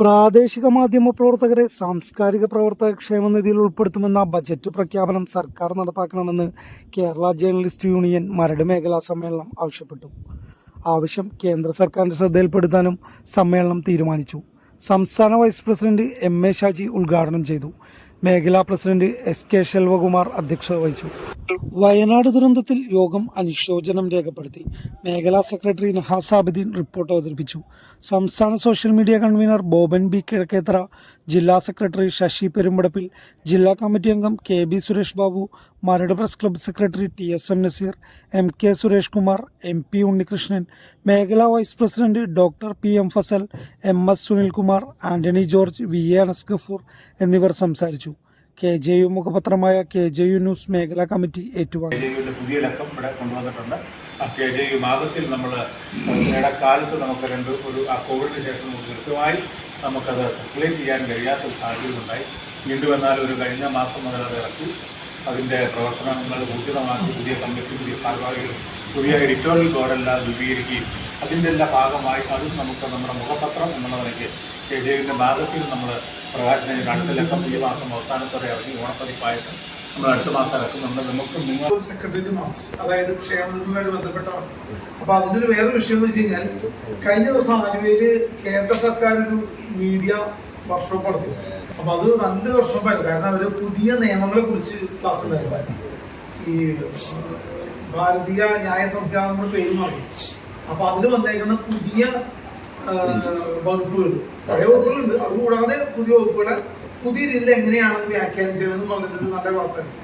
പ്രാദേശിക മാധ്യമ പ്രവർത്തകരെ സാംസ്കാരിക പ്രവർത്തക ക്ഷേമനിധിയിൽ ഉൾപ്പെടുത്തുമെന്ന ബജറ്റ് പ്രഖ്യാപനം സർക്കാർ നടപ്പാക്കണമെന്ന് കേരള ജേർണലിസ്റ്റ് യൂണിയൻ മരട് മേഖലാ സമ്മേളനം ആവശ്യപ്പെട്ടു. ആവശ്യം കേന്ദ്ര സർക്കാരിന്റെ ശ്രദ്ധയിൽപ്പെടുത്താനും സമ്മേളനം തീരുമാനിച്ചു. സംസ്ഥാന vice president M A Shaji ഉദ്ഘാടനം ചെയ്തു. മേഖലാ പ്രസിഡന്റ് എസ് കെ ശെൽവകുമാർ അധ്യക്ഷത വഹിച്ചു. വയനാട് ദുരന്തത്തിൽ യോഗം അനുശോചനം രേഖപ്പെടുത്തി. മേഖലാ സെക്രട്ടറി നഹാസ് റിപ്പോർട്ട് അവതരിപ്പിച്ചു. സംസ്ഥാന social media convener Boban B Kizhakkethara ജില്ലാ സെക്രട്ടറി ശശി പെരുമ്പടപ്പിൽ ജില്ലാ കമ്മിറ്റി അംഗം K B Suresh Babu Maradu press club secretary T S M Nazeer M K Suresh Kumar M P Unnikrishnan മേഖലാ vice president doctor P M Fazal M S Sunilkumar Antony George V A Anas Gafoor എന്നിവർ സംസാരിച്ചു. K J U മുഖപത്രമായ K J U news മേഖലാ committee ഏറ്റുവാങ്ങി. പുതിയ ലക്കം ഇവിടെ കൊണ്ടുവന്നിട്ടുണ്ട്. കെ ജെ യു മാഗസിൻ നമ്മൾ ഇടക്കാലത്ത് നമുക്ക് രണ്ട് ഒരു ആ കോവിഡിന് ശേഷം കൃത്യമായി നമുക്കത് സർക്കുലേറ്റ് ചെയ്യാൻ കഴിയാത്ത ഒരു സാഹചര്യം ഉണ്ടായി വീണ്ടും എന്നാൽ ഒരു കഴിഞ്ഞ മാസം മുതൽ അത് ഇറക്കി. അതിന്റെ പ്രവർത്തനങ്ങൾ ഊർജിതമാക്കി പുതിയ കമ്മിറ്റി പുതിയ ഭാരവാഹികൾ പുതിയ എഡിറ്റോറിയൽ ബോർഡെല്ലാം രൂപീകരിക്കുകയും അതിന്റെ എല്ലാ ഭാഗമായി അതും നമുക്ക് നമ്മുടെ മുഖപത്രം എന്നുള്ള നിലയ്ക്ക് യുവിന്റെ മാഗസിൻ നമ്മൾ പ്രകാശനം അടുത്ത ലക്കം ഈ മാസം അവസാനത്തോടെ ഇറങ്ങി ഓണപ്പതിപ്പായിട്ട് നമ്മൾ അടുത്ത മാസം ഇറക്കുന്നുണ്ട്. നമുക്ക് നിങ്ങൾ ഒരു മാർച്ച് അതായത് ക്ഷേമനിധിയുമായിട്ട് ബന്ധപ്പെട്ടാണ് അപ്പൊ അതിന്റെ ഒരു വേറെ വിഷയം എന്ന് വെച്ച് കഴിഞ്ഞാൽ കഴിഞ്ഞ ദിവസം ആലുവയിൽ കേന്ദ്ര സർക്കാർ ഒരു മീഡിയ വർക്ക്ഷോപ്പ് നടത്തി. അപ്പൊ അത് നല്ല വർക്ക്ഷോപ്പായിരുന്നു കാരണം അവർ പുതിയ നിയമങ്ങളെ കുറിച്ച് ക്ലാസ് ഉണ്ടായിരുന്നു. ഈ ഭാരതീയ ന്യായ സംഹിത നമ്മൾ പേര് മാറി. അപ്പൊ അതിൽ വന്നേക്കുന്ന പുതിയ വകുപ്പുകൾ. പഴയ വകുപ്പുകളുണ്ട്. അതുകൂടാതെ പുതിയ വകുപ്പുകളെ പുതിയ രീതിയിൽ എങ്ങനെയാണെന്ന് വ്യാഖ്യാനം ചെയ്യണമെന്ന് പറഞ്ഞിട്ടൊരു നല്ല ക്ലാസ്സായിരുന്നു